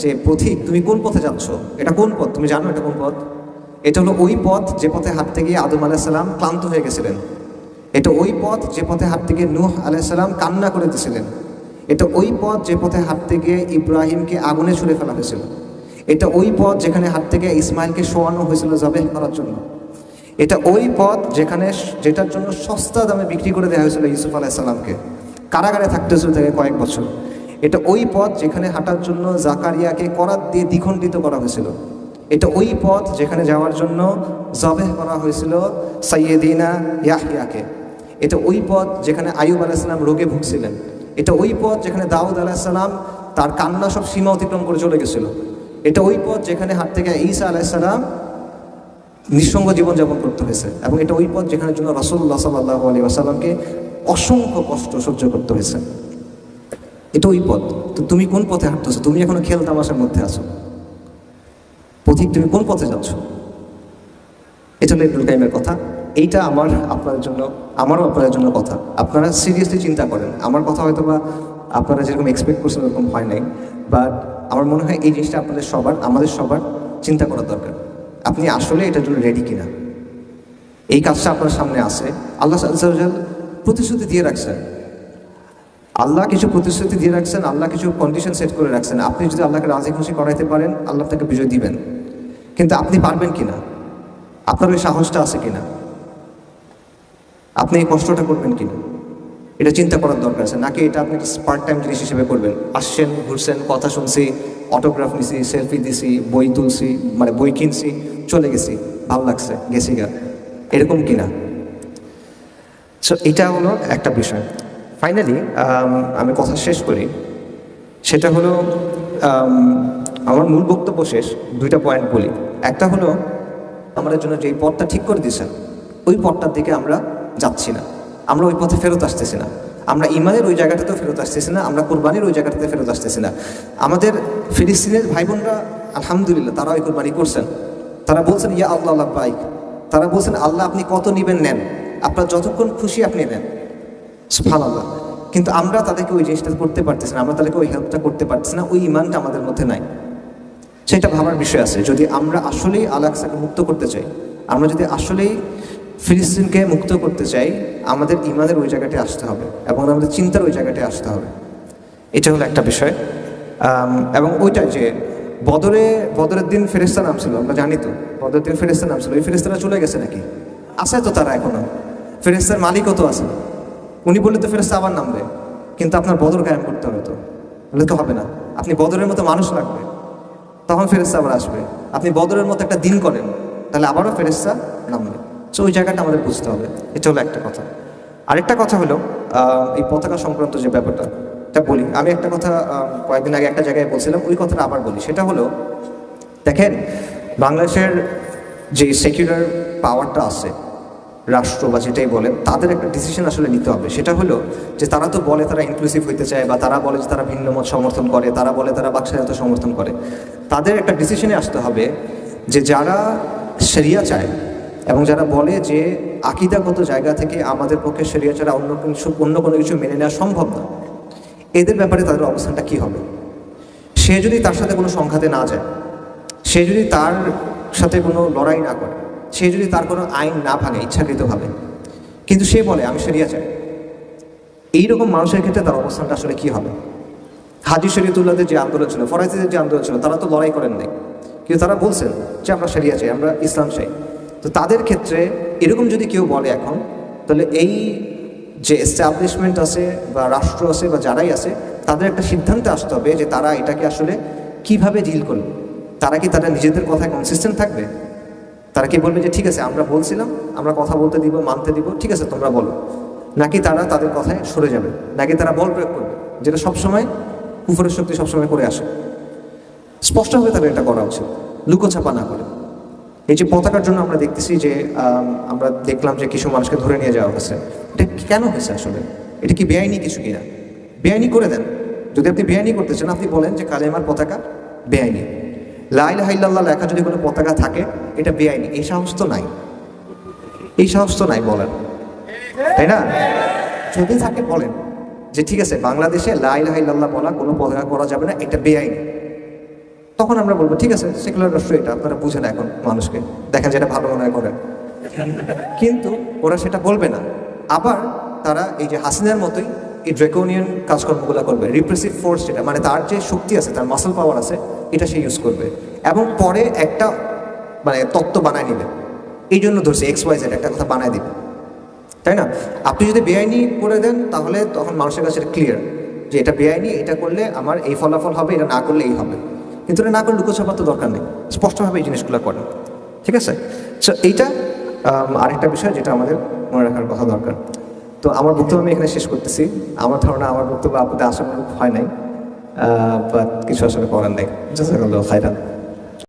যে পথিক, তুমি কোন পথে যাচ্ছ? এটা কোন পথ? তুমি জানো এটা কোন পথ? এটা হলো ওই পথ যে পথে হাঁটতে গিয়ে আদম আলাহিসাল্লাম ক্লান্ত হয়ে গেছিলেন। এটা ওই পথ যে পথে হাঁটতে গিয়ে নূহ আলাইসাল্লাম কান্না করে দিয়েছিলেন। এটা ওই পথ যে পথে হাঁটতে গিয়ে ইব্রাহিমকে আগুনে ছুড়ে ফেলা হয়েছিল। এটা ওই পথ যেখানে হাঁটতে গিয়ে ইসমাইলকে শোয়ানো হয়েছিল জবেহ করার জন্য। এটা ওই পথ যেখানে যেটার জন্য সস্তা দামে বিক্রি করে দেওয়া হয়েছিল ইউসুফ আলাইসাল্লামকে কারাগারে থাকতে হয়েছিল থেকে কয়েক বছর। এটা ওই পথ যেখানে হাঁটার জন্য জাকারিয়াকে করাত দিয়ে দ্বিখণ্ডিত করা হয়েছিল। এটা ওই পথ যেখানে যাওয়ার জন্য জবেহ করা হয়েছিল সাইয়েদিনা ইয়াহিয়াকে এটা ওই পথ যেখানে আয়ুব আলাইসাল্লাম রোগে ভুগছিলেন। এটা ওই পথ যেখানে দাউদ আলাহিসাল্লাম তার কান্না সব সীমা অতিক্রম করে চলে গেছিল। এটা ওই পথ যেখানে হাত থেকে ঈসা আলাইসাল্লাম নিঃসঙ্গ জীবনযাপন করতে হয়েছে এবং এটা ওই পথ যেখানে জন্য রসুল্লাহ সাল্লাহ আলী আসাল্লামকে অসংখ্য কষ্ট সহ্য করতে হয়েছে। এটা ওই পথ। তো তুমি কোন পথে হাঁটতেছো? তুমি এখনও খেল তামাশার মধ্যে আছো। পথিক, তুমি কোন পথে যাচ্ছ? এটা হলো এপ্রিল টাইমের কথা। এইটা আমার, আপনাদের জন্য, আমারও আপনাদের জন্য কথা। আপনারা সিরিয়াসলি চিন্তা করেন। আমার কথা হয়তো বা আপনারা যেরকম এক্সপেক্ট করছেন ওরকম হয় নাই। বাট আমার মনে হয় এই জিনিসটা আপনাদের সবার, আমাদের সবার চিন্তা করা দরকার। আপনি আসলে এটার জন্য রেডি কিনা? এই কাজটা আপনার সামনে আছে। আল্লাহ প্রতিশ্রুতি দিয়ে রাখছেন। আল্লাহ কিছু প্রতিশ্রুতি দিয়ে রাখছেন, আল্লাহ কিছু কন্ডিশন সেট করে রাখছেন। আপনি যদি আল্লাহকে রাজি খুশি করাইতে পারেন, আল্লাহ তাকে বিজয় দিবেন। কিন্তু আপনি পারবেন কিনা? আপনার ওই সাহসটা আছে কিনা? আপনি এই কষ্টটা করবেন কিনা? এটা চিন্তা করার দরকার আছে। নাকি এটা আপনি পার্ট টাইম জিনিস হিসেবে করবেন? আসছেন, ঘুরছেন, কথা শুনছি অটোগ্রাফ নিছি সেলফি দিছি, বই তুলছি মানে বই কিনছি, চলে গেছি। ভালো লাগছে, গেছি গা। এরকম কিনা? সো এটা হলো একটা বিষয়। ফাইনালি আমি কথা শেষ করি। সেটা হলো আমার মূল বক্তব্য শেষ, দুইটা পয়েন্ট বলি। একটা হলো, আমাদের জন্য যেই পথটা ঠিক করে দিয়েছেন, ওই পথটার দিকে আমরা যাচ্ছি না। আমরা ওই পথে ফেরত আসতেছি না। আমরা ইমানের ওই জায়গাটাতেও ফেরত আসতেছি না, আমরা কোরবানির ওই জায়গাটাতে ফেরত আসতেছি না। আমাদের ফিলিস্তিনের ভাই বোনরা আলহামদুলিল্লাহ তারা ওই কোরবানি করছেন। তারা বলছেন, ইয়া আল্লাহ আল্লাহ বাইক তারা বলছেন, আল্লাহ, আপনি কত নেবেন নেন? আপনার যতক্ষণ খুশি আপনি নেন। সুফান আল্লাহ কিন্তু আমরা তাদেরকে ওই জিনিসটা করতে পারতেছি না, আমরা তাদেরকে ওই হেল্পটা করতে পারতেছি না, ওই ইমানটা আমাদের মধ্যে নাই। সেটা ভাবার বিষয় আছে, যদি আমরা আসলেই আলাক্সাকে মুক্ত করতে চাই, আমরা যদি আসলেই ফিলিস্তিনকে মুক্ত করতে চাই, আমাদের ইমানের ওই জায়গাতে আসতে হবে এবং আমাদের চিন্তার ওই জায়গাতে আসতে হবে। এটা হলো একটা বিষয়। এবং ওইটা যে বদরে, বদরের দিন ফেরেস্তা নাম ছিল আমরা জানি তো, বদরের দিন ফেরেস্তা নাম ছিল ওই ফেরেস্তারা চলে গেছে নাকি? আছে তো তারা এখনও। ফেরেস্তার মালিকও তো আছে। উনি বললে তো ফেরেস্তা আবার নামবে। কিন্তু আপনার বদর কায়েম করতে হবে তো। বলে তো হবে না। আপনি বদরের মতো মানুষ লাগবে। তখন ফেরেস্তা আবার আসবে। আপনি বদরের মতো একটা দিন করেন। তাহলে আবারও ফেরেস্তা নামবে। সো ওই জায়গাটা আমাদের বুঝতে হবে। এটা হলো একটা কথা। আরেকটা কথা হলো এই পতাকা সংক্রান্ত যে ব্যাপারটা, এটা বলি। আমি একটা কথা কয়েকদিন আগে একটা জায়গায় বলছিলাম, ওই কথাটা আবার বলি। সেটা হলো, দেখেন, বাংলাদেশের যে সেকুলার পাওয়ারটা আছে রাষ্ট্র বা যেটাই বলেন তাদের একটা ডিসিশন আসলে নিতে হবে। সেটা হলো যে তারা তো বলে তারা ইনক্লুসিভ হইতে চায় বা তারা বলে যে তারা ভিন্ন মত সমর্থন করে, তারা বলে তারা বাকস্বাধীনতা সমর্থন করে। তাদের একটা ডিসিশনে আসতে হবে যে যারা সেরিয়া চায় এবং যারা বলে যে আকিদাগত জায়গা থেকে আমাদের পক্ষে সেরিয়া ছাড়া অন্য কিছু, অন্য কোনো কিছু মেনে নেওয়া সম্ভব না, এদের ব্যাপারে তাদের অবস্থানটা কী হবে? সে যদি তার সাথে কোনো সংঘাতে না যায়, সে যদি তার সাথে কোনো লড়াই না করে সে যদি তার কোনো আইন না ভাঙে, ইচ্ছাকৃতভাবে। কিন্তু সে বলে, আমি সেরিয়া চাই। এইরকম মানুষের ক্ষেত্রে তার অবস্থানটা আসলে কী হবে? হাজি শরীয়তুল্লাহদের যে আন্দোলন ছিল ফরাজিদের যে আন্দোলন ছিল, তারা তো লড়াই করেন নাই। কিন্তু তারা বলছেন যে, আমরা সেরিয়া চাই, আমরা ইসলাম চাই। তো তাদের ক্ষেত্রে এরকম যদি কেউ বলে এখন, তাহলে এই যে এস্টাবলিশমেন্ট আছে বা রাষ্ট্র আছে বা যারাই আছে, তাদের একটা সিদ্ধান্তে আসতে হবে যে তারা এটাকে আসলে কীভাবে ডিল করবে? তারা কি তারা নিজেদের কথায় কনসিস্টেন্ট থাকবে? তারা কি বলবে যে, ঠিক আছে, আমরা বলছিলাম, আমরা কথা বলতে দিব, মানতে দিব, ঠিক আছে, তোমরা বলো। নাকি তারা তাদের কথায় সরে যাবে? নাকি তারা বল প্রয়োগ করবে? যেটা সবসময় কুফরের শক্তি সবসময় করে আসে। স্পষ্টভাবে তাদের এটা করা উচিত। লুকোছাপা না করে। এই যে পতাকার জন্য আমরা দেখতেছি যে আমরা দেখলাম যে কিছু মানুষকে ধরে নিয়ে যাওয়া হয়েছে। এটা কেন হয়েছে আসলে? এটা কি বেআইনি কিছু কিনা বেআইনি করে দেন। যদি আপনি বেআইনি করতে চান, আপনি বলেন যে, কালেমার পতাকা বেআইনি। লাইল হাইল্লাহ লেখা যদি কোনো পতাকা থাকে, এটা বেআইনি। এই সাহস তো নাই। এই সাহস তো নাই বলেন। তাই না? যদি থাকে বলেন যে ঠিক আছে, বাংলাদেশে লাইল হাইল্লাহ বলা কোনো পতাকা করা যাবে না, এটা বেআইনি। তখন আমরা বলব, ঠিক আছে সেকুলার রাষ্ট্র এটা, আপনারা বুঝেন এখন মানুষকে। দেখেন যেটা ভালো মনে করেন। কিন্তু ওরা সেটা বলবে না। আবার তারা এই যে হাসিনার মতোই এই ড্রেকোনিয়ান কাজকর্মগুলো করবে। রিপ্রেসিভ ফোর্স যেটা মানে তার যে শক্তি আছে, তার মাসল পাওয়ার আছে এটা সে ইউজ করবে। এবং পরে একটা মানে তত্ত্ব বানায় নেবে। এই জন্য ধরছে এক্স ওয়াই জেড একটা কথা বানায় দেবে। তাই না? আপনি যদি বেআইনি করে দেন, তাহলে তখন মানুষের কাছে এটা ক্লিয়ার যে এটা বেআইনি, এটা করলে আমার এই ফলাফল হবে, এটা না করলে এই হবে। কিন্তু এটা না করলে লুকোছাপার তো দরকার নেই। স্পষ্টভাবে এই জিনিসগুলো করেন। ঠিক আছে? সো এইটা আরেকটা বিষয় যেটা আমাদের মনে রাখার কথা দরকার। তো আমার বক্তব্য আমি এখানে শেষ করতেছি। আমার ধারণা, আমার বক্তব্য আপনাদের আশা হয় নাই। বাট কিছু আসলে করার নেই জাজাকাল্লাহ খাইরান